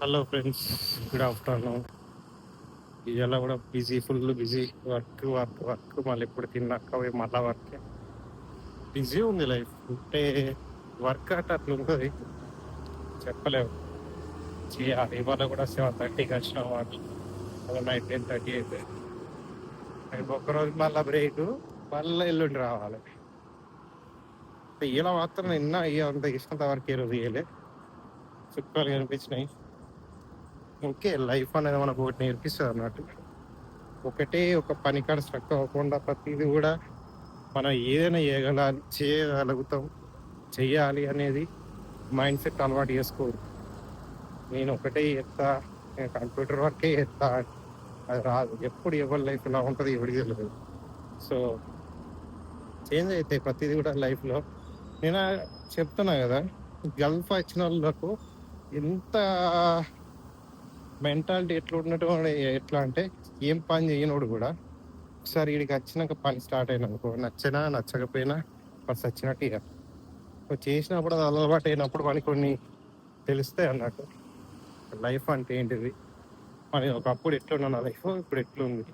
Hello friends good afternoon ఇవాళ కూడా busy full busy work work work మళ్ళీ ఇప్పుడు తిన్నాక పోయి మళ్ళా వర్క్ బిజీ ఉంది లైఫ్ అంటే వర్క్ అంటే అట్లా ఉంటుంది. చెప్పలేము. చేయాలి ఇవాళ కూడా సెవెన్ థర్టీకి వచ్చిన వాళ్ళు. నైట్ టెన్ థర్టీ అయితే. రేపు ఒక్కరోజు మళ్ళీ బ్రేక్ మళ్ళీ ఎల్లుండి రావాలి. ఇలా మాత్రం నిన్న ఇక అంత ఇష్టంత వరకు ఈరోజు ఇయ్యలే. చుక్కలు కనిపించినాయి. ఓకే లైఫ్ అనేది మనకు ఒకటి నేర్పిస్తుంది అన్నట్టు. ఒకటే ఒక పని కాడ స్ట్రక్ అవ్వకుండా ప్రతిదీ కూడా మనం ఏదైనా చేయగల చేయగలుగుతాం. చెయ్యాలి అనేది మైండ్ సెట్ అలవాటు చేసుకోరు నేను ఒకటే ఎత్తా నేను కంప్యూటర్ వర్కే ఎత్తా అది రాదు. ఎప్పుడు ఎవరి లైఫ్ ఇలా ఉంటుంది ఎవరికి తెలియదు సో చేంజ్ అవుతాయి ప్రతిదీ కూడా లైఫ్లో. నేను చెప్తున్నా కదా గల్ఫ్ వచ్చిన వాళ్ళకు ఎంత మెంటాలిటీ ఎట్లా ఉన్నట్టు ఎట్లా అంటే ఏం పని చేయనోడు కూడా ఒకసారి వీడికి వచ్చినాక పని స్టార్ట్ అయిన అనుకో నచ్చినా నచ్చకపోయినా ఫస్ట్ వచ్చినట్టు ఇక చేసినప్పుడు అది అలవాటు అయినప్పుడు మనకి కొన్ని తెలుస్తాయి అన్నట్టు. లైఫ్ అంటే ఏంటిది? మరి ఒకప్పుడు ఎట్లున్నా నా లైఫ్ ఇప్పుడు ఎట్లుంది?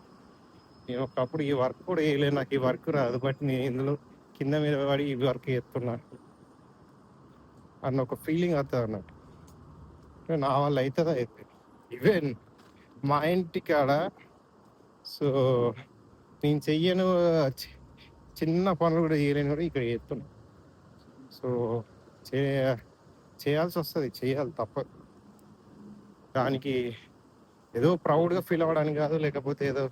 నేను ఒకప్పుడు ఈ వర్క్ కూడా వేయలేదు నాకు ఈ వర్క్ రాదు బట్ నేను ఇందులో కింద మీద పడి ఈ వర్క్ చేస్తున్నా. అన్న ఒక ఫీలింగ్ అవుతుంది అన్నట్టు నా వల్ల అవుతుందా అయితే? ఈవెన్ మా ఇంటి కాడ సో నేను చెయ్యను చి- చిన్న పనులు కూడా చేయలేను కూడా ఇక్కడ చేస్తున్నా సో చే చేయాల్సి వస్తుంది చేయాలి తప్పదు. దానికి ఏదో ప్రౌడ్గా ఫీల్ అవ్వడానికి కాదు లేకపోతే ఏదో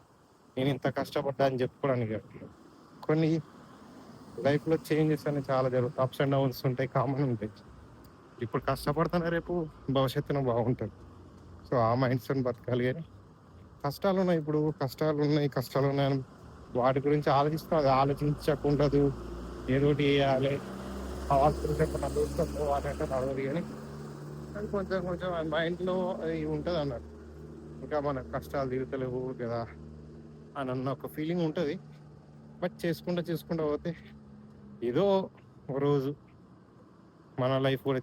నేను ఇంత కష్టపడ్డా అని చెప్పుకోవడానికి కాదు. కొన్ని లైఫ్లో చేంజెస్ అనేవి చాలా జరుగుతాయి. అప్స్ అండ్ డౌన్స్ ఉంటాయి కామన్ ఉంటాయి. ఇప్పుడు కష్టపడుతున్నా రేపు భవిష్యత్తున బాగుంటుంది. సో ఆ మైండ్ సెట్ బతకాలి కానీ కష్టాలు ఉన్నాయి ఇప్పుడు కష్టాలు ఉన్నాయి కష్టాలు ఉన్నాయని వాటి గురించి ఆలోచిస్తాం ఆలోచించకుండదు. ఏదో ఒకటి చేయాలి. అవసరం వాటి అంటే నడవదు కానీ అది కొంచెం కొంచెం మైండ్లో అది ఉంటుంది అన్నట్టు. ఇంకా మన కష్టాలు తీరుతలేవు కదా అని అన్న ఒక ఫీలింగ్ ఉంటుంది. బట్ చేసుకుంటూ చేసుకుంటూ పోతే ఏదో ఒక రోజు మన లైఫ్ కూడా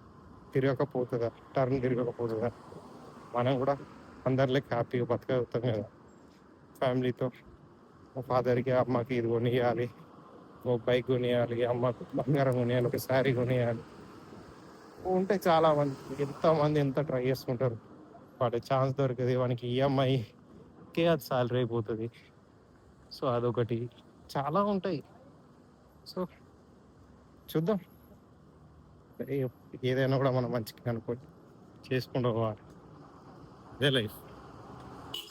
తిరగకపోతుందా టర్న్ తిరగకపోతుందా? మనం కూడా అందరిలోకి హ్యాపీగా బతకగలుగుతాం కదా. ఫ్యామిలీతో. మా ఫాదర్కి అమ్మకి ఇది కొనియాలి. ఓ బైక్ కొనియాలి అమ్మకు బంగారం కొనియాలి ఒక శారీ కొనియాలి. ఉంటే చాలా మంది ఎంతమంది ఎంత ట్రై చేసుకుంటారు. వాడి ఛాన్స్ దొరికింది వానికి ఈఎంఐకే అది సాలరీ అయిపోతుంది. సో అదొకటి. చాలా ఉంటాయి. సో చూద్దాం. ఏదైనా కూడా మనం మంచిగా అనుకోండి. చేసుకుంటూ పోవాలి. అదే లైఫ్.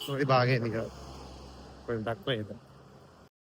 సో ఇది బాగైంది కదా. కొంచెం తక్కువ అయింది